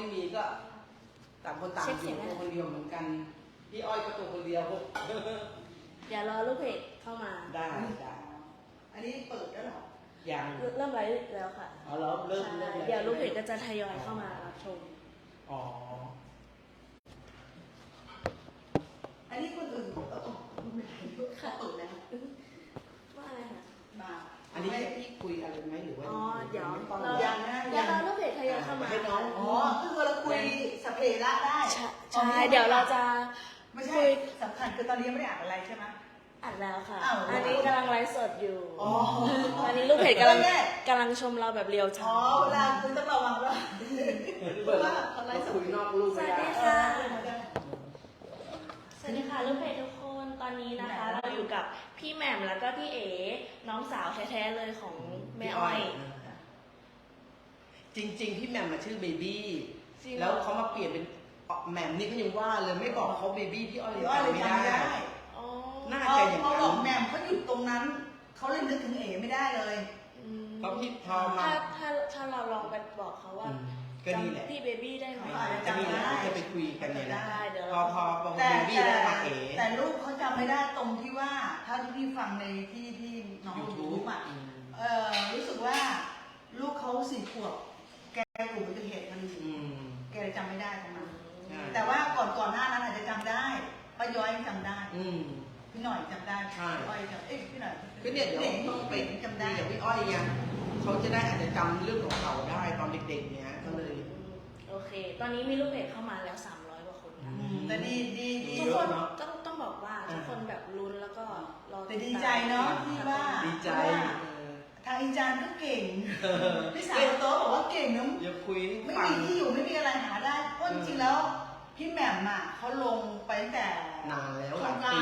ไม่มีก็ต่างคนต่างเช็คอเสียยู่งตัวคนเดียวเหมือนกันพี่อ้อยก็ตัวคนเดียวเดี๋ยวรอลูกเพจเข้ามา ได้ได้อันนี้เปิดแล้วเหรอยังเริ่มไลฟ์แล้วค่ะเอาแล้วเริ่มเริ่มใช่แเดี๋ยวลูกเพจก็จะทยอยเข้ามารับชมอ๋ออันนี้คนอื่นเออไม่ได้เขาเปิดแล้ว ว่าอะไรคะ มา อั นนี้ให้พี่คุยอะไรไหมหรือว่าอ๋อเดี๋ยวไม่ต้องเรายังนะเดี๋ยวรอลูกเพจทยอยเข้ามาให้น้องอ๋อคือเราคุยสพเปรละได้ใช่ใช่เดี๋ยวเราจะไม่คุใช่ยสำคัญคือตอนนี้ยังไม่ได้อ่านอะไรใช่ไหม อัดแล้วค่ะ อ้าวอันนี้กำลังไลฟ์สดอยู่อ๋อตอนนี้ลูกเพจกำลังไม่ได้ กำลังชมเราแบบเรียวอ๋อช้าเวลาคุยต้องระวังด้วยเปิดแล้วเราคุยนอกรูปสไม่วัสได้ ดีค่ะ สวัสดีค่ะลูกเพจทุกคน ตอนนี้นะคะ เราอยู่กับ พี่แหม่มแล้วก็พี่เอ๋น้องสาวแท้ๆเลยของแม่อ้อย จริง ๆ พี่แหม่มมาชื่อเบบี้จริงเหรอ แล้วเขามาเปลี่ยนเป็นแหม่มนี่เขายังว่าเลยไม่บอกเขาเบบี้พี่อ้อยพี่อ้อยเลยจำไม่ได้อ๋อน่าพอจะอย่างพอนั้บอกนแหม่มเขาหยุดตรงนั้น เขาเลยนึกถึงเอ๋ไม่ได้เลย อืมเพราะพี่พอมา ถ้าถ้าถ้าเราลองไปบอกเขาว่า อืม ก็นี่แหละ จำพี่เบบี้ได้ไหมเขาอาจจะจะมีจำไม่ได้จะไปคุยกันเนี่ยนะได้เดี๋ยวพอพอพอแต่เบบี้แต่ได้มาเอ๋ แต่ลูกเขาจำไม่ได้ตรงที่ว่าถ้าที่พี่ฟังในที่ที่น้องยูยูทูทูบบอะอืม เออรู้สึกว่าลูกเขาสี่ขวบแกกลุ่มอุบัติเหตุมันอืม แกเลยจำไม่ได้ตรงนั้นใช่แต่ว่าก่อนก่อนหน้านั้นอาจจะจำได้ป้าย้อยจำได้ อืม พี่หน่อยจำได้ใช่ พี่อ้อยจำเอ้ยพี่หน่อยก็เนี่ยเดี๋ยวต้องไปจำได้คุยกับพี่อ้อยไงเขาจะได้อาจจะจำเรื่องของเขาได้ตอนเด็กๆเนี่ย ก็เลยอืมโอเค ตอนนี้มีลูกเพจเข้ามาแล้ว 300 กว่าคนนะอือืมแต่ดีดีดีทุกเยคอะนเนอะต้องต้องบอกว่าทุกคนแบบลุ้นแล้วก็รอแต่ดีใจเนาะที่ว่าดีใจว่าเออทางอีจานก็เก่งเออพี่สาวโตะบอกว่าเก่งนะอย่าคุยไม่ฟัง มีที่อยู่ไม่มีอะไรหาได้เพราะจริงๆแล้ว พี่แหม่มอะเขาลงไปตั้งแต่นานแล้วหช่อลางยเก้าปี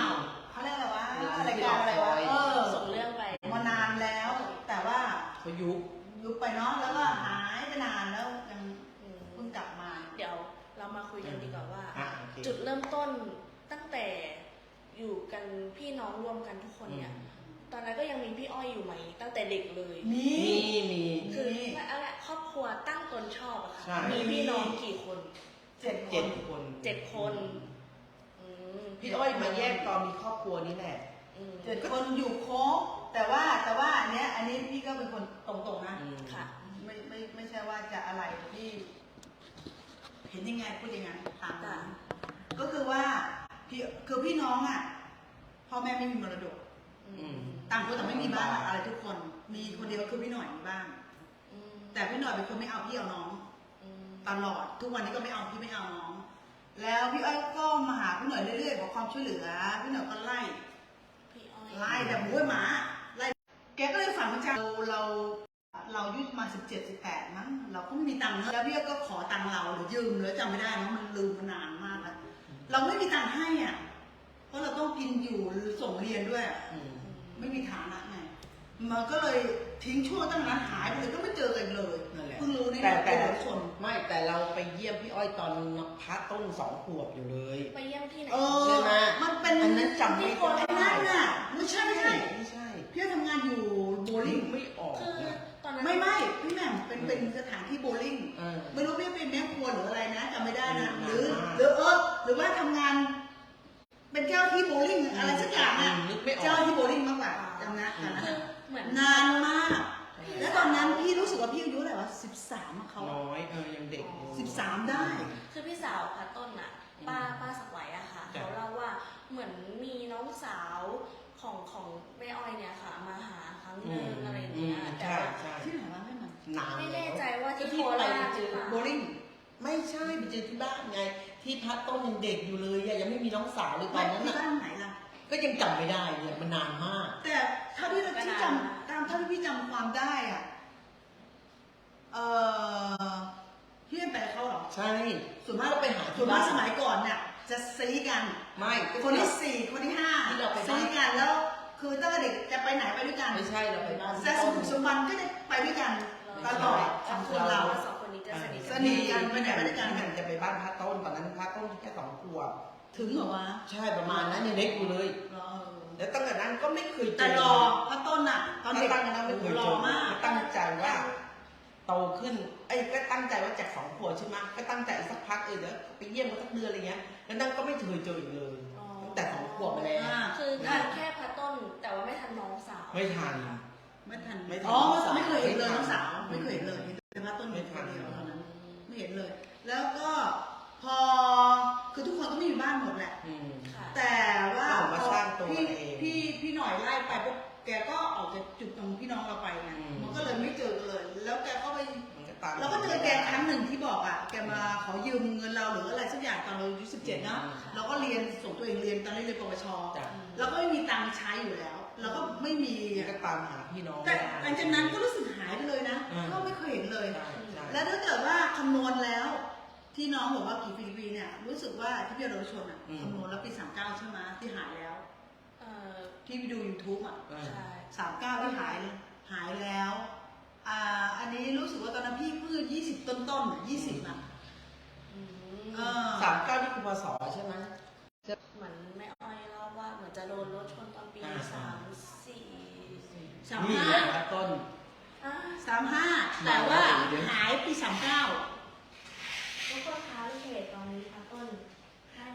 เขาเรียกอะไรวะนานรายการอะไรวะที่เอเราคอยอส่งเรื่องไปมานานแล้ว แต่ว่าเขายุบ ยุบไปเนาะแล้วก็หายไปนานแล้วยัง อืม เพิ่งกลับมา เดี๋ยวเรา มาคุยกันดีกว่าว่า อะโอเค จุดเริ่มต้นตั้งแต่อยู่กันพี่น้องรวมกันทุกคนเนี่ย ตอนนั้นก็ยังมีพี่อ้อยอยู่ไหม ตั้งแต่เด็กเลย มีมีมี คือมีว่าอะไรครอบครัวตั้งตนชอบอะใช่ ค่ะ มีพี่น้องกี่คน เจ็ดคเจ็ดนคนเจ็ดคนอืมพี่อ้อยมาแยกตอนมีครอบครัวนี้แหละ อืมเจ็ดคนอยู่ครบแต่ว่าแต่ว่าอันเนี้ยอันนี้พี่ก็เป็นคนตรงๆนะ อืม ค่ะ ไม่ไม่ไม่ใช่ว่าจะอะไรที่ เห็นยังไงพูดยังไงตามนั้นก็คือว่าพี่คือพี่น้องอะพ่อแม่ไม่มีมรดกอือืมมต่างคนต่างไม่มีบ้านอะไรทุกคน มีคนเดียวคือพี่หน่อยมีบ้านอืมแต่พี่หน่อยเป็นคนไม่เอาพี่เอาน้องอืมตลอดทุกวันนี้ก็ไม่เอาพี่ไม่เอาน้อง แล้วพี่อ้อยก็มาหาพี่หน่อยเรื่อยๆขอความช่วยเหลือ พี่หน่อยก็ไล่พี่อ้อยไล่แบบหมูหมาไล่แกก็เลยฝันว่าจะเราเรา เราอายุประมาสิบเจ็ดสิบแปดมั้งเราก็ไม่มีตังค์แล้วพี่ก็ขอตังค์เราหรือยืมแล้วจำไม่ได้นะมันลืมมานานมากแล้วเราไม่มีตังค์ให้อะเพราะเราต้องกินอยู่หรือส่งเรียนด้วยอะอืมไม่มีฐานะไงมันก็เลยทิ้งช่วงตั้งนั้นหายไปเลยก็ไม่เจอกันเลยนั่นแหละเพิ่งรู้ในแต่เรื่องแต่คนไม่แต่เราไปเยี่ยมพี่อ้อยตอนพระต้นสองขวบอยู่เลย ไปเยี่ยมที่ไหน เออ ใช่ไหมมันเป็นอันนั้นจำไม่ที่คนได้นั่นน่ะไม่ใช่ไม่ใช่ไม่ใช่ พี่ทำงานอยู่โบลิ่งไม่ออกคือนะตอนนั้น ไม่ไม่พี่แหม่มเป็นเป็นสถานที่โบลิ่งเออ ไม่รู้พี่เป็นแม่ครัวหรืออะไรนะจำไม่ได้นะอืมหรือมากหรือเออหรือว่าทำงาน เป็นเจ้าที่โบลิ่งอะไรสักอย่างอะอืมนึกไม่ออก เจ้าที่โบลิ่งมากกว่าจำนะตอนนั้นคืออะเหมือนนานมาก แล้วตอนนั้นพี่รู้สึกว่าพี่อายุเท่าไหร่วะสิบสามเขาน้อยเออยังเด็กอยู่ สิบสามได้ คือพี่สาวพัดต้นอะป้าป้าสักไหวอะค่ะ จ้ะ เขาเล่าว่าเหมือนมีน้องสาวของของแม่อ้อยเนี่ยค่ะ มาหาครั้ง หนึ่งอะไรอย่างเงี้ยแต่ใช่ว่าใช่ที่ไหนวะไม่มันนานไม่แล้วแน่ใจว่าที่ก็โคที่ไปราชเจหรืออเปล่า โบลิ่งไม่ใช่ไปเจอที่บ้านไง ที่พระต้นยังเด็กอยู่เลยอะยังไม่มีน้องสาวเลยตไม่อนนั้นที่น่ะบ้านไหนล่ะ ก็ยังจำไม่ได้เนี่ยมันนานมาก แต่เท่าที่ที่จำตามเท่าที่พี่จำความได้อะ เออพี่เป็นไปกับเขาเหรอ ใช่ส่วนมากก็ไปหาส่วนมากสมัยก่อนเนี่ยจะซีกัน ไม่ก็คนที่สี่คนที่ห้าที่เราไปบ้าน ซีกันแล้ว คือตั้งแต่เด็กจะไปไหนไปด้วยกันไม่ใช่เราไปบ้านแต่สมบุกสมบันก็จะไปด้วยกันตลอดสองคนเราสองคนนี้จะสนิทสนิทกันไปไหนไปด้วยกันที่มันจะไปบ้านพระต้นตอนนั้นพระต้นแค่สองขวบถึงเหรอวะใช่ประมาณนั้นยังเล็กอยู่เลยรอแล้วตั้งแต่นั้นก็ไม่เคยเจแต่อรอพระต้นอะ ตอนเด็กตั้งแต่นั้นไม่เคยรเจออมากตั้งใจว่าโตขึ้นไอ้ยก็ตั้งใจว่าจากสองขวบใช่ไหมก็ตั้งใจสักพักเออเดี๋ยวไปเยี่ยมเขาสักเดือนอะไรเงี้ยแล้วนั่นก็ไม่เคยเจออีกเลยอ๋อตั้งแต่สองขวบมาแล้วอ่าคือทันแค่พัดต้ นแต่ว่าไม่ทันน้องสาวไม่ทัน ไม่ทันไม่ทันอ๋อน้องสาวไม่เคยเห็นเลยไม่ทันน้องสาวไม่เคยเห็นเลยเห็นแต่ว่าต้นไม่เห็นทันเดียวเท่านั้นไม่เห็นเลย แล้วก็พอคือทุกคนก็ไม่มีบ้านหมดแหละอืมค่ะแต่ว่าเอามาสร้างตัวพี่เองพี่พี่หน่อยไล่ไปปุ๊บแกก็ออกจากจุดตรงพี่น้องเราไปไงอืมมันก็เลยไม่เจอกันเลย แล้วแกก็ไปมันก็ตามเราก็เจอแกครั้งหนึ่งที่บอกอะ แกมาขอยืมเงินเราหรืออะไรสักอย่างตอนเราอายุสิบเจ็ดเนาะเราก็เรียนส่งตัวเองเรียนตอนนี้เรียนปวชจ้ะเราก็ไม่มีตังค์ใช้อยู่แล้ว เราก็ไม่มีมันก็ตามหาพี่น้องแต่หลังจากนั้นก็รู้สึกหายไปเลยนะอืมก็ไม่เคยเห็นเลย ใช่ใช่แล้วถ้าเกิดว่าคำนวณแล้ว ที่น้องบอกว่ากี่ปีกี่ปีเนี่ยรู้สึกว่าที่พี่เราชนอะคำนวณแล้วปีสามเก้าใช่ไหมที่หายแล้ว เอ่อที่ไปดู YouTube อะอ่าใช่สามเก้าที่หายหายแล้วอ่าอันนี้รู้สึกว่าตอนนั้นพี่เพิ่งยี่สิบต้นๆอะยี่สิบอะอืมเออสามเก้านี่คือพศใช่ไหม เหมือนแม่ อ้อยเล่าว่าเหมือนจะโดนรถชนตอนปีอ่า สามสี่สามนี่ห้าครับต้น อ่าสามห้าแต่ว่าหายปีสามเก้า ทุกคนคะเพจตอนนี้พัดต้น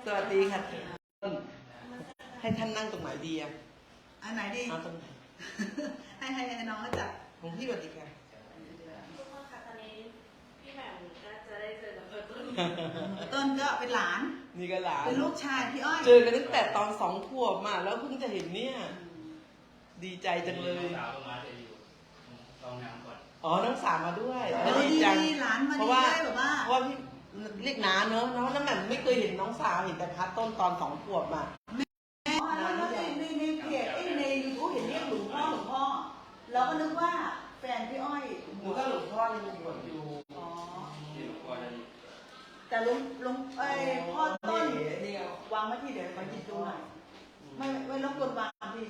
สวัสดีค่ะ ต้น ให้ท่านนั่งตรงไหนดีอะอันไหนดี เอาตรงไหนให้ให้ให้น้องเขาจับของพี่สวัสดีค่ะ ทุกคนคะตอนนี้พี่แหม่มก็จะได้เจอกับเอิร์ธ ต้นต้นก็เป็นหลาน นี่ก็หลาน เป็นลูกชายพี่อ้อย เจอกันตั้งแต่ตอนสองขวบมาแล้วเพิ่งจะเห็นเนี่ย ดีใจจังเลย สาวลงมาจะอยู่กองน้ำก่อนอ๋อน้องสาวมาด้วยเอแล้วอดีดีจังดีหลานมาเพดีราะว่าได้แบบว่า เพราะว่าพี่เรียกน้าเนอะน้องน้ำแหม่มไม่เคยเห็นน้องสาวเห็นแต่พัดต้นตอนสองขวบมาแล้วในในในเพจเอ้ยในยูทูบเห็นเรียกหลวงพ่อหลวงพ่อเราก็นึกว่าแฟนพี่อ้อยหนูก็หลวงพ่อยังบวชอยู่อ๋อ แต่ลุงลุงเอ้ยพ่อต้นนี่ไงวางไว้ที่เดี๋ยวขอหยิบดูหน่อยไม่ไม่รบกวนวางที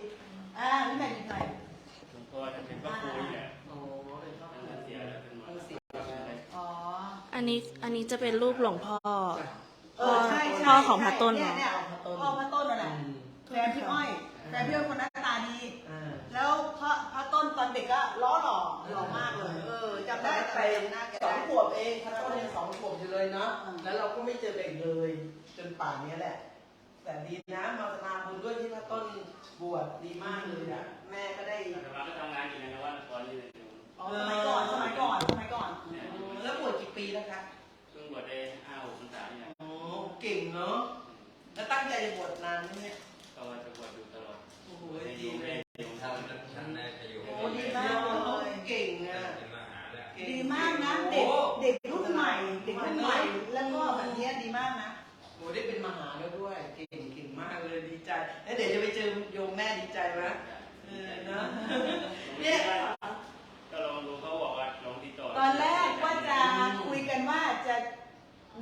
อ่าพี่แม่หยิบหน่อยหลวงพ่อท่านเป็นพระครูนี่แหละโอ้ยท่านเสียแล้วเป็นหมอท่านเสียอ๋ออันนี้อันนี้จะเป็นรูปหลวงพ่อ เออใช่ใช่พ่อของพระต้นเนี่ยเนี่ยพ่อพระต้นนั่นแหละอืมแฟนพี่อ้อยแฟนพี่อ้อยคนหน้าตาดีอ่าแล้วพระพระต้นตอนเด็กก็ล้อหล่อหล่อมากเลยเออจำ ได้ไปจำหน้าแกสอได้งขวบเองพัดต้นยังสองขวบอยู่เลยเนาะอืมแล้วเราก็ไม่เจอเด็กเลย จนป่านนี้แหละ แต่ดีนะมามาบุญด้วยที่พัดต้นบวชดีมากเลยอะแม่ก็ได้อาตมาก็ทำงานอยู่ในนวัดตอนนี้เลยอยู่อ๋อสมัยก่อนสมัยก่อนสมัยก่อนเนี่ยแล้วบวชกี่ปีแล้วคะเพิ่งบวชได้ห้าหกพรรษาเนี่ยอ๋อเก่งเนาะแล้วตั้งใจจะบวชนานไหมเนี่ยก็ว่าจะบวชอยู่ตลอดโอ้โหในดียุคเลในย ดีมากนะเด็กเด็กรุ่นใหม่ เด็กรุ่นใหม่ แล้วก็แบบเนี้ยดีมากนะโอ้ได้เป็นมหาแล้วด้วยเก่งเก่งมากเลยดีใจ แล้วเดี๋ยวจะไปเจอโยมแม่ดีใจไหมเออเนาะเนี่ยก็ลองดูเขาบอกว่าลองติดต่อตอนแรกว่าจะคุยกันว่าจะ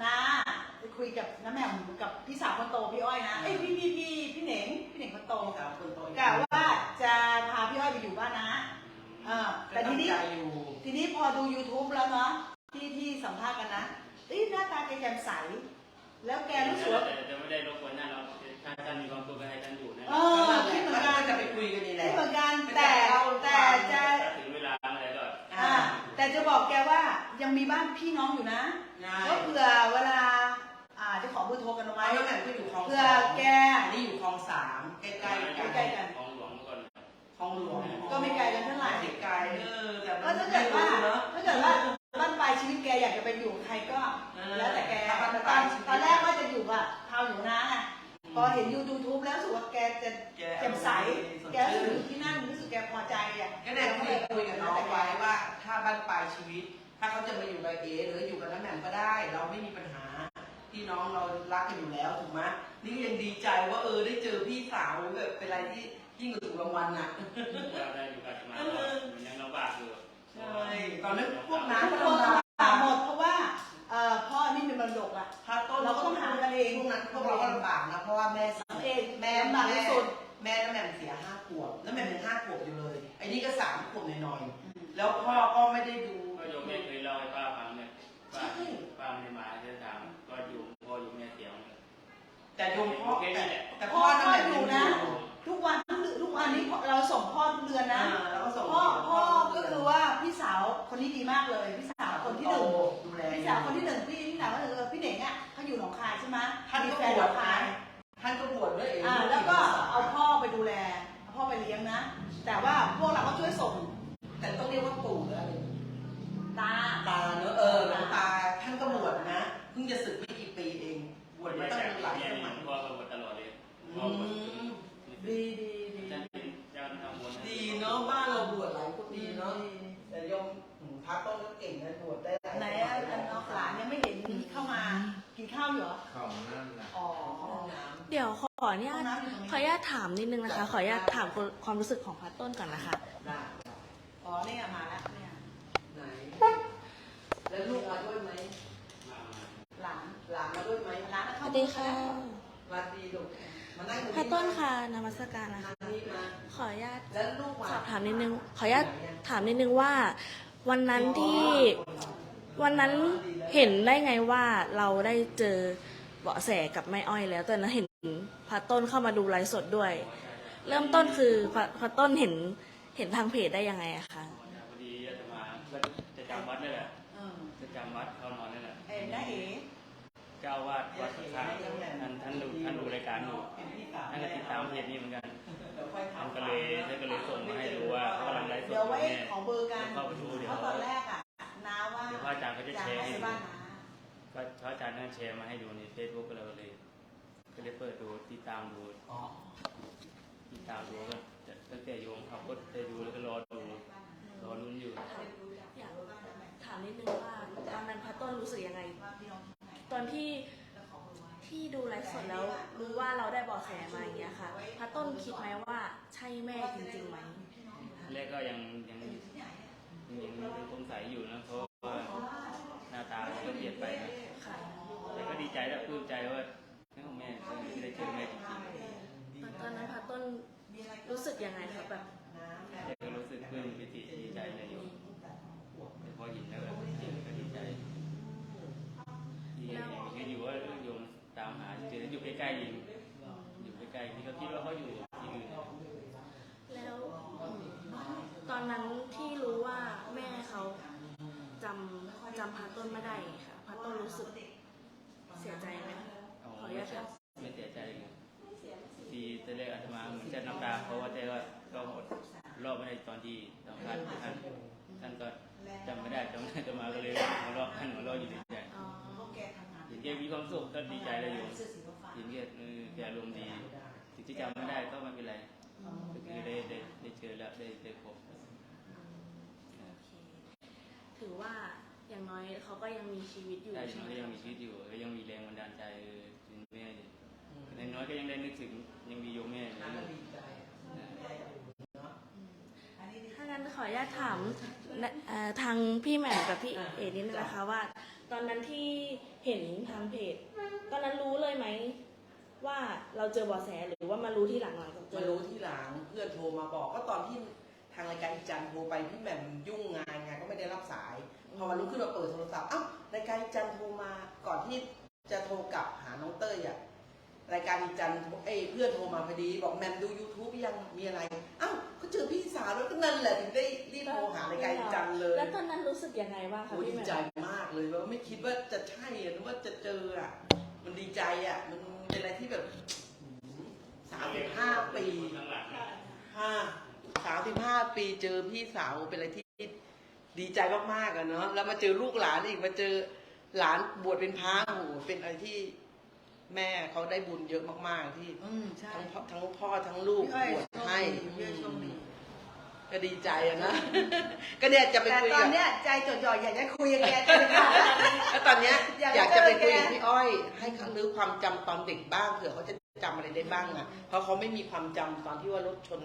น้าจะคุยกับน้าแหม่มกับพี่สาวคนโตพี่อ้อยนะเอ้ยพี่พี่พี่พี่เหน่งพี่เหน่งคนโตสาวคนโตอีกะว่าจะพาพี่อ้อยไปอยู่บ้านนะเออแต่ทีนี้ก็งใจอยู่ทีนี้พอดู YouTube แล้วเนาะที่ที่สัมภาษณ์กันนะเอ้ยหน้าตาแกแจ่มใส แล้วแกรู้สึกว่า แต่จะไม่ได้รบกวนท่านเราถ้าท่านมีความสุขก็ให้ท่านอยู่นะเออ คิดเหมือนกัน จะไปคุยกันนี่แหละคิดเหมือนกันแต่แต่จะ ถ้าถึงเวลาอะไรก็อ่า แต่จะบอกแกว่ายังมีบ้านพี่น้องอยู่นะใช่ ก็เผื่อเวลา อ่าจะขอเบอร์โทรกันเอาไว้ไว้แล้วแม่ก็อยู่คลองเผื่อสามแก อันนี้อยู่คลองสามใกล้ๆกัน ใกล้ๆกันของหลวงเมื่อก่อน คลองหลวงก็ไม่ไกลกันเท่าไหร่ไม่ไกลเออแต่ก็มันถ้าเกิดว่าไม่รู้เนาะถ้าเกิดว่าบ้านปลายชีวิตแกอยากจะไปอยู่กับใครก็เออแล้วแต่แกถ้าบ้านตปอลายนชีวิตตอนแรกว่าจะอยู่อะพาวอยู่นะไงพอเห็นยูทูบแล้วรู้สึกว่าแกจะแกแจ่มใสสดแกรู้สึกชื่นอยู่ที่นั่นรู้สึกแกพอใจอะก็ได้คุยคุยกับน้องไว้ว่า ถ้าบ้านปลายชีวิต ถ้าเขาจะมาอยู่กับเอหรืออยู่กับน้ำแหม่มก็ได้ เราไม่มีปัญหาพี่น้องเรารักกันอยู่แล้วถูกไหมนี่ก็ยังดีใจว่าเออได้เจอพี่สาวแบบเป็นอะไรที่ ยิ่งกว่าถูกรางวัลน่ะว่าได้อยู่กับอาตมาก็มันยังลำบากอยู่ใช่ตอนนั้นพวกน้าทุกคนลำบากหมดเพราะว่าเอ่อพ่อนี่เป็นมรดกอะ ถ้าต้นเราก็ต้องหากันเองพวกนั้นพวกเราก็ลำบากนะเพราะว่าแม่เสียทำเองแม่ลำบากแม่ที่สุด แม่น้ำแหม่มเสียห้าขวบแล้วแหม่มเป็นห้าขวบอยู่เลยไอ้นี่ก็สามขวบหน่อยๆแล้วพ่อก็ไม่ได้ดูก็โยมแม่เคยเล่าให้ป้าฟังเนี่ยป้าป้าไม่ได้มาจะถามก็อยู่พ่ออยู่แม่เสียงแต่โยมพ่อแต่แต่พ่พ่ออก็น้ำแหม่มอยู่นะ ทุกวันทุกวั นนี้เราส่งพ่อทุกเดือนนะอ่าแล้วก็ส่งพ่อพ่อก็คือว่าพี่สาวคนนี้ดีมากเลยพี่สาวคนที่หนึ่งดูแลพี่สาวคนที่หนึ่งพี่อยู่หนองคายใช่ไหมท่านมีก็แฟนบหนวอชงคานะยท่านก็บวชด้วยเองอ่าแล้วก็เอาพ่อไปดูแลเอาพ่อไปเลี้ยงนะ แต่ว่าพวกเราก็ช่วยส่งแต่ต้องเรียกว่าปู่แล้วตาตาเนอะเออหลวงตาท่านก็บวชนะเพิ่งจะศึกไม่กี่ปีเองบวชมาไม่ตั้งจากหลายเนี่ยสหลมัวยงพ่อก็บวชตลอดเลยอืพ่อบวช มดีดีดี ท่านเป็นเจ้าทำบุญ ดีเนาะบ้านเราบวชหลายคนดีเนาะแต่โยมอืม พระต้นก็เก่งนะบวชได้หลายไหนสอะมัยอันน้องหลานยังไม่เห็นเข้ามากินข้าวอยู่เหรอของนั่นนะอ๋อห้องน้ำ เดี๋ยวขออนุญาตห้องน้ำอยู่ตรงนี้ขออนุญาตถามนิดนึงนะคะ ขออนุญาตถามความรู้สึกของพัดต้นก่อนนะคะ ได้อ๋อเนี่ยมาแล้วเนี่ย ไหน แล้วลูกมาด้วยไหมมามาหลาน หลานมาด้วยไหมหลานสเข้าวัสดีค่ะมาดีลูกมานั่งตรงพัดต้นค่ะนมัสการนะนั่คะงนี่มา ขออนุญาตแล้วลูกมา สอบถามนิดนึง ขออนุญาตถามนิดนึงว่า วันนั้นที่วันนั้นเห็นได้ไงว่าเราได้เจอเบาะแสกับแม่อ้อยแล้วตอนนั้นเห็นพัดต้นเข้ามาดูไลฟ์สดด้วย เริ่มต้นคือพัดพัดต้นเห็นเห็นทางเพจได้ยังไงอะคะพอดีอาตมาก็จะจำวัดนี่แหละเออจะจำวัดเข้านอนนี่แหละเอ็น้าเอ๋เจ้าอาวาดวัดข้างๆท่านท่านดูท่านดูรายการอยู่เป็นพี่สาวท่านก็ติดตามเพจนี้เหมือนกันเดี๋ยวค่อยถาท่ามนก็เลยท่านก็เลยส่ง อเดี๋ยวยู่ไว้เนี่ยขอเบอร์กันเข้าไปดูเดี๋ยว เพราะตอนแรกอะน้าว่าเดี๋ยวพระอาจารย์เขาจะแชร์ให้ไปดูบ้านน้าก็พระอาจารย์ท่านแชร์มาให้ดูในเฟซบุ๊กก็เลยก็เลย ก็เลยเปิดดูติดตามดูอ๋อติดตามดูก็จะตั้งแต่โยมขับรถไปดูแล้วก็รอดูรอลุ้นอยู่ อยากถามนิดนึงว่าตอนนั้นพัดต้นรู้สึกยังไง ว่าพี่น้องที่ไหนตอนที่ที่ดูไลฟ์สดแล้วรู้ว่าเราได้เบาะแสมาอย่างเงี้ยค่ะพัดต้นคิดไหมว่าใช่แม่จริงๆไหม แรกก็ยังยังยังยังสงสัยอยู่นะเพราะว่าหน้าตาเขาก็เปลี่ยนไปนะค่ะแต่ก็ดีใจและปลื้มใจว่าแม่ของแม่ที่ได้เจอแม่จริงตอนนั้นพัดต้นรู้สึกยังไงคะแบบๆแต่ก็รู้สึกปลื้มปิติดีใจเลยโยมแต่พอเห็นแล้วแบบเห็นก็ดีใจที่เห็นก็อยู่ว่าโยมตามหาเจออยู่ใกล้ๆเองอยู่ใกล้ๆที่เขาคิดว่าเขาอยู่ที่อื่น แล้วต อนนั้นที่รู้ว่าแม่เขาจำจำพัดต้นไม่ได้ค่ะพัดต้นรู้สึกเสียใจไหมขออนุญาตถามไม่เสียใจเลยที่ตอนแรกอาตมาเหมือนจะน้ำตาเพราะว่าแต่ว่าก็หมดรอบไม่ได้ตอนที่สัมภาษณ์ท่านท่านก็จำไม่ได้จำไม่ได้อาตมาก็เลยหัวเราะท่านหัวเราะอยู่ในใจอ๋อแกทำงเห็นแกมีความสุขก็ดีใจเลยโยมเสื้อสีฟ้าเห็นแกเออแกอารมณ์ดีถึงที่จำไม่ได้ก็ไม่เป็นไรก็คือได้ได้ได้เจอแล้วได้ได้พบ ถือว่าอย่างน้อยเขาก็ยังมีชีวิตอยู่ได้ใช่ยังไหมก็ยังมีชีวิตอยู่ก็ยังมีแรงบันดาลใจเออถึงแม่อยู่ในน้อยก็ยังได้นึกถึงยังมีโยมแม่อยู่ น่าดีใจแม่อยู่เนาะอันนี้ถ้างั้นขออนุญาตถามเอ่อทางพี่แหม่มกับพี่เอ๋นิดนึงนะคะว่า ตอนนั้นที่เห็นทางเพจตอนนั้นรู้เลยไหมว่าเราเจอเบาะแสหรือว่ามารู้ที่หลังหลังจากเจมาอรู้ที่หลังเพื่อนโทรมาบอกก็ตอนที่ ทางรายการอีจันทร์โทรไปพี่แหม่มยุ่งงานไงก็ไม่ได้รับสาย พอวันรุ่งขึ้นมาเปิดโทรศัพท์อ้าวรายการอีจันทร์โทรมาก่อนที่จะโทรกลับหาน้องเต้ยอะรายการอีจันทร์เอ้ยเพื่อนโทรมาพอดี บอกแหมมดู YouTube ยังมีอะไรอ้าวก็เจอพี่สาวแล้วก็นั่นแหละถึงได้รีบโทรหารายการอีจันทร์เลยแล้วตอนนั้นรู้สึกยังไงบ้างคะโอ้ยพี่ดีแหม่มใจมากเลยว่าไม่คิดว่าจะใช่อะนึกว่าจะเจออะมันดีใจอะมันเป็นอะไรที่แบบสามสิบห้าปี ข้างหลังนะห้า สามสิบห้าปีเจอพี่สาวเป็นอะไรที่ดีใจมากๆอะเนาะแล้วมาเจอลูกหลานอีกมาเจอหลานบวชเป็นพระโอ้โหเป็นอะไรที่แม่เขาได้บุญเยอะมากๆที่อืมใช่ทั้งพ่อทั้งพ่อทั้งลูกพี่อ้อยบวชให้พี่อ้อยโชคดี ก็ดีใจอะนะ ก็เนี่ยจะไปแต่คุยตอกันบเนี้ยใจจดจ่ออยากจะคุยกับแกจะเป็นข่าวแล้วแล้วตอนเนี้ยอยากอยากจะไปคุยเจอแกกับพี่อ้อย ให้เขารื้อความจำตอนเด็กบ้างเผื่อเขาจะจำอะไรได้บ้างอะเพราะเขาไม่มีความจำตอนที่ว่ารถชน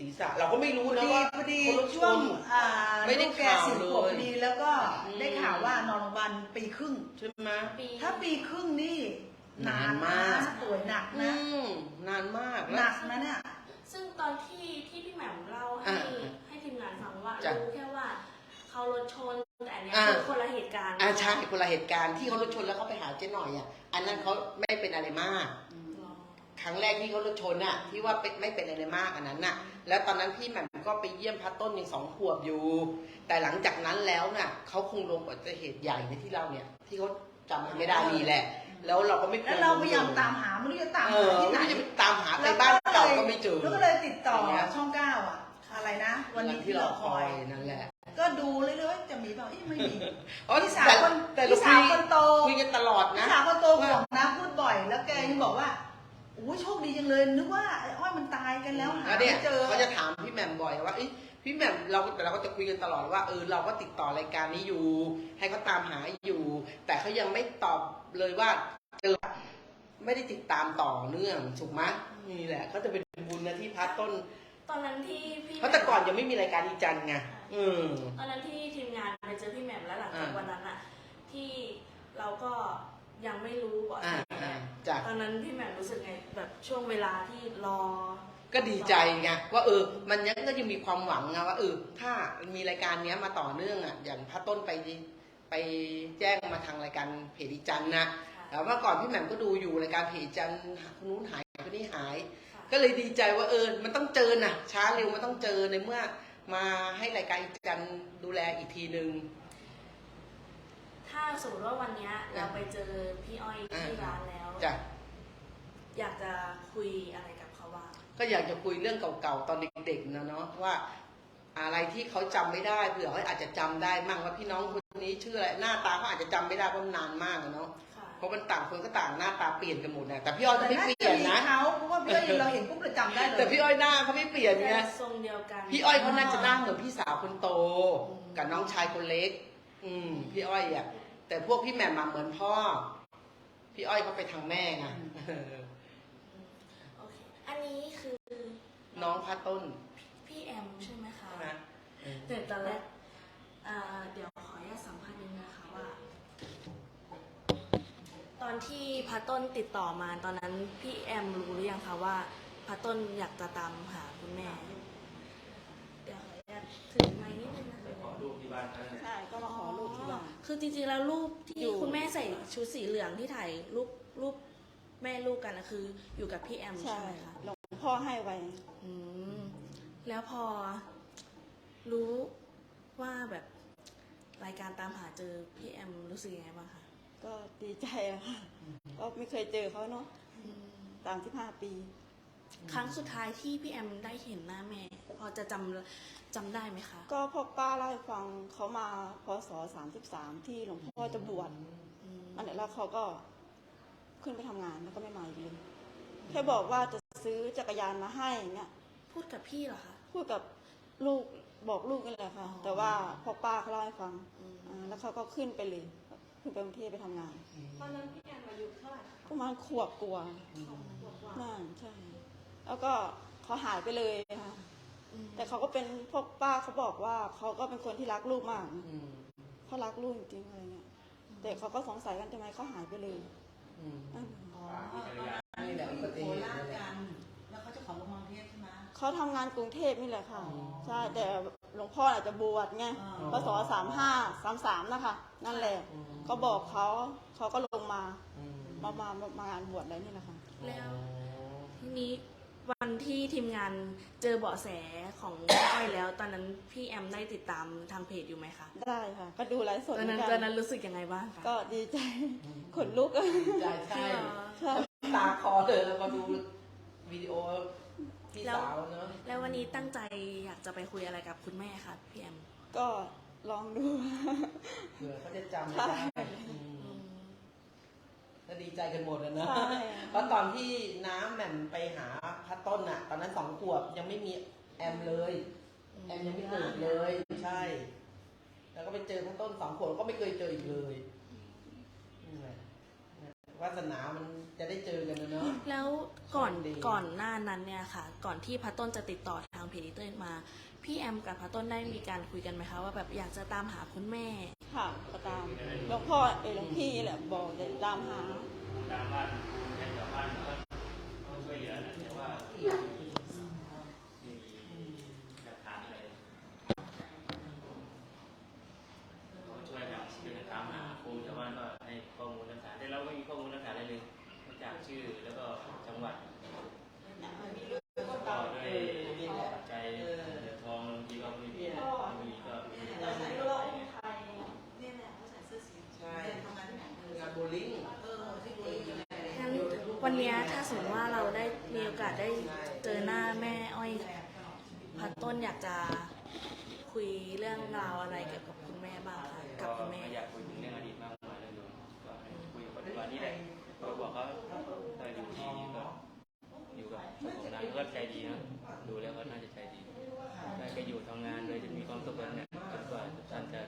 ศีรษะ เราก็ไม่รู้พอนะดีว่าพอดีคนรถชช่วงน อ่าไม่ได้ลูกแกข่าวสี่เลยขวบพอดีแล้วก็อืม ได้ข่าวว่านอนโรงพยาบาลปีครึ่ง ใช่ไหม ปี ถ้าปีครึ่งนี่นานมาก นะป่วยหนักอืนะ มนานมากหแล้นัวกนะเนี่ย ซึ่งตอนที่ที่พี่แหม่มเล่าให้อ่าให้ทีมงานฟังว่าจ้ะรู้แค่ว่าเขารถชนแต่อันเนี้ยอ่าคือคนละเหตุการณ์อ่าใช่คนละเหตุการณ์ที่เขารถชนแล้วเขาไปหาเจ๊หน่อยอะ อันนั้นเขาไม่เป็นอะไรมากอ๋อ ครั้งแรกที่เขารถชนน่ะที่ว่าเป็นไม่เป็นอะไรมากอันนั้นน่ะ แล้วตอนนั้นพี่แหม่มก็ไปเยี่ยมพัดต้นยังสองขวบอยู่ แต่หลังจากนั้นแล้วน่ะเขาคงลงอุบัติเหตุใหญ่ในที่เราเนี่ย ที่เขาจำไม่ได้มีแหละ แล้วเราก็ไม่คแล้วเราพยายามตามหาไม่รู้จะตามเอหาอที่ไหนไม่รู้จะตามหาไปบ้านเก่าก็ไม่เจอ แล้วก็เลยติดต่ออย่างเงี้ย ช่องเก้าอะอะไรนะ วันนี้ที่เราคอย นั่นแหละ ก็ดูเรื่อยๆจะมีเปล่าเอ๊ะไม่มี อ๋อพี่สาวแต่คนแต่เราพี่สาวคุยคนโต คุยกันตลอดพี่นะสาวคนโตห่วงนะพูดบ่อยแล้วแกยังบอกว่าโอ้ยโชคดีจังเลยนึกว่าไอ้อ้อยมันตายกันแล้วหาแล้วเนี่ยไม่เจอ เขาจะถามพี่แหม่มบ่อยว่าเอ้ยพี่แหม่มเราแต่เราก็จะคุยกันตลอดว่าเออเราก็ติดต่อรายการนี้อยู่ ให้เขาตามหาอยู่ แต่เขายังไม่ตอบเลยว่าเจอไม่ได้ติดตามต่อเนื่องถูกไหมนี่แหละก็จะเป็นบุญนะที่พัดต้น ตอนนั้นที่พี่เพราะแต่ก่อนยังไม่มีรายการอีจันทร์ไงอืม ตอนนั้นที่ทีมงานไปเจอพี่แหม่มแล้วหลังจากอ่า วันนั้นอะที่เราก็ ยังไม่รู้เบาะอ่าแสอ่าจ้ะ ตอนนั้นพี่แหม่มรู้สึกไงแบบช่วงเวลาที่รอ ก็ดีใจไงว่าเออ มันยังก็ยังมีความหวังไงว่าเออถ้ามีรายการเนี้ยมาต่อเนื่องอะอย่างพัดต้นไปไปแจ้งมาทางรายการเพจอีจันทร์นะค่ะแล้วเมื่อก่อนพี่แหม่มก็ดูอยู่รายการเพจจันทร์คนนู้นหายคนนี้หาย ค่ะก็เลยดีใจว่าเออมันต้องเจอน่ะช้าเร็วมันต้องเจอในเมื่อ มาให้รายการจันทร์ดูแลอีกทีนึงถ้าสมมติว่าวันเนี้ยเราไปเจอพี่อ้อยที่ร้านแล้ว จ้ะอยากจะคุยอะไรกับเขาบ้างก็อยากจะคุยเรื่องเก่าๆตอนเด็กๆนะเนาะว่า อะไรที่เขาจำไม่ได้เผื่อเขาอาจจะจำได้มั่งว่าพี่น้องคนนี้ชื่ออะไรหน้าตาเขาอาจจะจำไม่ได้เพราะมันนานมากอะเนาะค่ะเพราะมันต่างคนก็ต่างหน้าตาเปลี่ยนกันหมดนะแต่พี่อ้อยแต่เขาไม่น่าเปลี่จะยนมีนะ เขาเพราะว่าพี่อ้อยเราเห็นปุ๊บเราจำได้เลยแต่พี่อ้อยหน้าเขาไม่เปลี่ยนไง แต่ทรงเดียวกันพี่อ้อยเขาน่าจะหน้าเหมือนพี่สาวคนโต กับน้องชายคนเล็ก อืม พี่อ้อยอะ แต่พวกพี่แหม่มมาเหมือนพ่อ พี่อ้อยเขาไปทางแม่ไงโอเค อันนี้คือน้องพัดต้นพี่แอมใช่ไหมคะ ใช่ไหมเออแต่ตอนแรกอ่าเดี๋ยวขออนุญาตสัมภาษณ์นิดนึงนะคะว่า ตอนที่พัดต้นติดต่อมาตอนนั้นพี่แอมรู้หรือยังคะว่าพัดต้นอยากจะตามหาคุณแม่ เดี๋ยวขออนุญาตถือไม้นิดนึงนะไปขอรูปที่บ้านเขาเนี่ยใช่ ก็มาขอลูกที่บ้าน คือจริงๆแล้วรูปที่อยู่ คุณแม่ใส่ชุดสีเหลืองที่ถ่ายรูปรูปแม่ลูกกันนะคือ อยู่กับพี่แอมใช่ไหมคะหลวงพ่อให้ไว้ อืมแล้วพอ รู้ว่าแบบรายการตามหาเจอพี่แอมรู้สึกยังไงบ้างคะก็ดีใจอะค่ะก็ไม่เคยเจอเขาเนาะตามที่ห้าปี ครั้งสุดท้ายที่พี่แอมได้เห็นหน้าแม่ พอจะจำจำได้ไหมคะ ก็พ่อป้าเล่าให้ฟังเขามาพศสามสิบสามที่หลวงพ่อจะบวชอืมอันนี้แล้วเขาก็ขึ้นไปทำงานแล้วก็ไม่มาอีกเลยแค่บอกว่าจะซื้อจักรยานมาให้อย่างเงี้ย พูดกับพี่เหรอคะ พูดกับลูกบอกลูกนี่แหละค่ะ อ๋อ แต่ว่าพ่อป้าเขาเล่าให้ฟังอืมอ่าแล้วเขาก็ขึ้นไปเลย ขึ้นไปกรุงเทพไปทำงาน ตอนนั้นพี่แอมอายุเท่าไหร่คะประมาณขวบกลัวานั่นใช่ แล้วก็เขาหายไปเลยค่ะอืมแต่เขาก็เป็นพวกป้าเขาบอกว่าเขาก็เป็นคนที่รักลูกมากนะอืมเขารักลูกจริงๆอะไรเงี้ยแต่เขาก็สงสัยกันทำไมเขาหายไปเลยอืมนั่นอ๋อนี่แหละอุบัติโคเหตุราชนี่แหละกันแล้วเขาจะขอลงมาเทพใช่ไหมเขาทำงานกรุงเทพนี่แหละค่ะอ๋อใช่แต่หลวงพ่ออาจจะบวชไงอ๋อพศสามห้าสามสามนะคะนั่นแหละอืมเขาบอกเขาเขาก็ลงมาอืมมา มามามางานบวชอะไรนี่แหละค่ะแล้วทีนี้ วันที่ทีมงานเจอเบาะแสของอ้อยแล้ว ตอนนั้นพี่แอมได้ติดตามทางเพจอยู่ไหมคะได้ค่ะ ก็ดูไลฟ์สดตอนนั้นเหมืตกัอนนั้นรู้สึกยังไงบ้างคะก็ดีใจขนลุกใช่ใช่จริงเหรอใช่ตาคอเลยแล้วมาดูวิดีโอพี่สาวเนาะแล้ววันนี้ตั้งใจอยากจะไปคุยอะไรกับคุณแม่คะพี่แอมก็ลองดูเผื่อเขาจะจำไม่ได้อืม ก็ดีใจกันหมดอะนะใช่ เพราะตอนที่น้ำแหม่มไปหาพัดต้นอะตอนนั้นสองขวบยังไม่มีแอมเลย แอมยังไม่เกิดเลยใช่ แล้วก็ไปเจอพัดต้นสองขวบก็ไม่เคยเจออีกเลยนี่แหละวาสนามันจะได้เจอกันนะเนาะแล้วก่อนโชคดี ก่อนหน้านั้นเนี่ยค่ะ ก่อนที่พัตต้นจะติดต่อทางเพจดิเตอร์มา พี่แอมกับพระต้นได้มีการคุยกันไหมคะว่าแบบอยากจะตามหาคุณแม่ ค่ะก็ตามหลวงพ่อเออหลวงพี่แหละบอกจะตามหา ตามบ้านให้ชาวบ้านก็ช่วยเหลือนะแต่ว่าไม่มีหลักฐานอะไรเขาช่วยกันช่วยกันตามหาครูชาวบ้านก็ให้ข้อมูลหลักฐานแต่เราไม่มีข้อมูลหลักฐานอะไรเลยนอกจากชื่อแล้วก็จังหวัดก็ด้วยใจเงินทองบางทีก็ไม่มีไม่มีก็ไม่มี แต่ใส่ก็ร้องไทยเนี่ยแหละเขาใส่เสื้อสี ใช่ ทำงานที่ไหน งานโบลิ่ง เออ งั้นวั นเนี้ยถ้าสมมติว่าเราได้มีโอกาสได้เจอหน้าแม่อ้อยพัดต้นอยากจะคุยเรื่องราวอะไรเกี่ยวกับคุณแม่บ้างคะกับคุณแม่ อยากคุยถึงเรื่องอดีตมากมายเลยโยมก็ให้คุยกับปัจจุบันนี้แหละก็บอกเขาถ้าอยู่ที่นี่ก็อยู่กับเจ้าของร้านเขาก็ใจดีนะดูแล้วเขาน่าจะใจดีได้ก็อยู่ทำงานโดยจะมีความสุขกันเนี่ยจนกว่าท่านจะ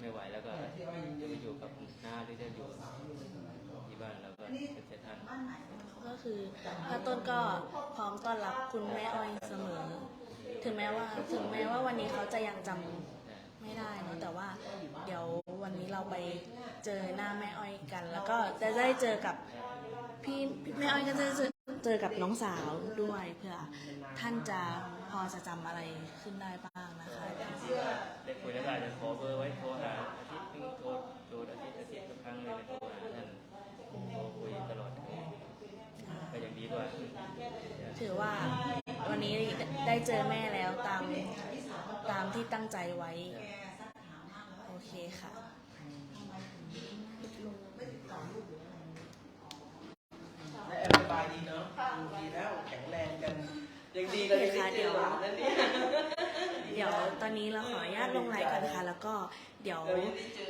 ไม่ไหวแล้วก็จะไปอยู่กับหน้าหรือจะอยู่ที่บ้านแล้วก็เป็นเสร็จท่าน คือพระต้นก็พร้อมต้อนรับคุณแม่อ้อยเสมอ ถึงแม้ว่าถึงแม้ว่าวันนี้เขาจะยังจำไม่ได้เนอะแต่ว่าเดี๋ยววันนี้เราไปเจอหน้าแม่อ้อยกัน แล้วก็จะได้เจอกับพี่พี่แม่อ้อยก็จะเจอเจอกับน้องสาวด้วยเพื่อท่านจะพอจะจำอะไรขึ้นได้บ้างนะคะ ได้คุยแล้วก็อาจจะขอเบอร์ไว้โทรหาอาทิตย์นึงโทรโทรอาทิตย์อาทิตย์ทุกครั้งเลยนะโทรหาท่านโทรคุยตลอดก็ยังดีกว่า ถือว่าวันนี้ได้เจอแม่แล้วตามตามที่ตั้งใจไว้ โอเคค่ะและแอมสบายดีเนาะดีแล้วแข็งแรงกันยังดีเรายังได้เจอหลานนั่นเองเดี๋ยวตอนนี้เราขออนุญาตลงไลน์ก่อนนะคะแล้วก็เดี๋ยว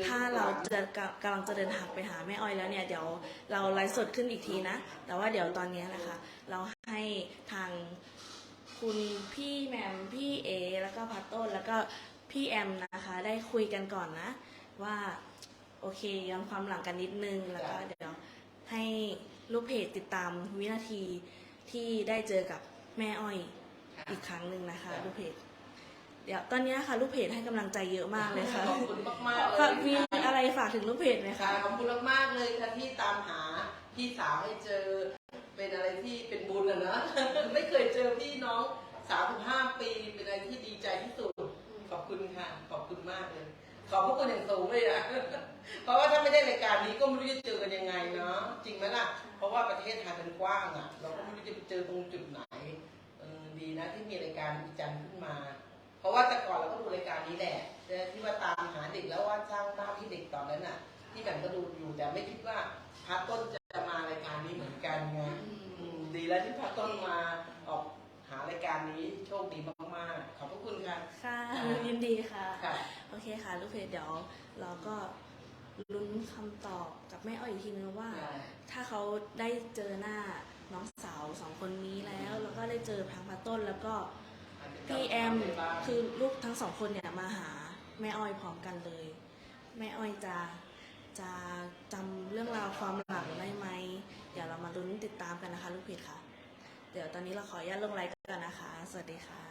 ถ้าเราจะกำลังจะเดินทางไปหาแม่อ้อยแล้วเนี่ยเดี๋ยวเราไลฟ์สดขึ้นอีกทีนะ แต่ว่าเดี๋ยวตอนนี้นะคะ เราให้ทางคุณพี่แมมพี่เอ แล้วก็พัตต้นแล้วก็พี่แอมนะคะ ได้คุยกันก่อนนะ ว่าโอเคย้อนความหลังกันนิดนึงแล้วก็เดี๋ยวให้ลูกเพจติดตามวินาทีที่ได้เจอกับแม่อ้อยอีกครั้งหนึ่งนะคะลูกเพจ เดี๋ยวตอนนี้นะคะลูกเพจให้กำลังใจเยอะมากเลยค่ะขอบคุณมากๆเลก็ยมีอะไรฝากถึงลูกเพจไหมค่ะคะขอบคุณมากๆเลยค่ะที่ตามหาพี่สาวให้เจอ เป็นอะไรที่เป็นบุญอะนะ ไม่เคยเจอพี่น้องสามสิบห้าปี เป็นอะไรที่ดีใจที่สุด ขอบคุณค่ะ ขอบคุณมากเลย ขอบพระคุณอย่างสูงเลยนะ เพราะว่าถ้าไม่ได้รายการนี้ก็ไม่รู้จะเจอกันยังไงเนาะ จริงไหมล่ะ เพราะว่าประเทศไทยมันกว้างอะเราก็ไม่รู้จะไปเจอตรงจุดไหนเออดีนะที่มีรายการวิจันทร์ขึ้นมา เพราะว่าแต่ก่อนเราก็ดูรายการนี้แหละแต่ที่ว่าตามหาเด็กแล้วว่าสร้างบ้านที่เด็กตอนนั้นน่ะ ที่แบบก็ดูอยู่แต่ไม่คิดว่าพาต้นจะมารายการนี้เหมือนกันไงอืมดีแล้วที่พาต้นมาออกหารายการนี้โชคดีมากๆ ขอบพระคุณค่ะ ค่ะ ยินดีค่ะค่ะโอเคค่ะ ลูกเพจเดี๋ยวเราก็ลุ้นคำตอบกับแม่อ้อยอีกทีนึงว่า ถ้าเขาได้เจอหน้าน้องสาวสองคนนี้แล้ว แล้วก็ได้เจอพังพาต้นแล้วก็ พี่แอมคือลูกทั้งสองคนเนี่ยมาหาแม่อ้อยพร้อมกันเลย แม่อ้อยจะจะจำเรื่องราวความหลังได้ไหม เดี๋ยวเรามาลุ้นติดตามกันนะคะ ลูกเพจค่ะ เดี๋ยวตอนนี้เราขออนุญาตลงไลน์กันนะคะ สวัสดีค่ะ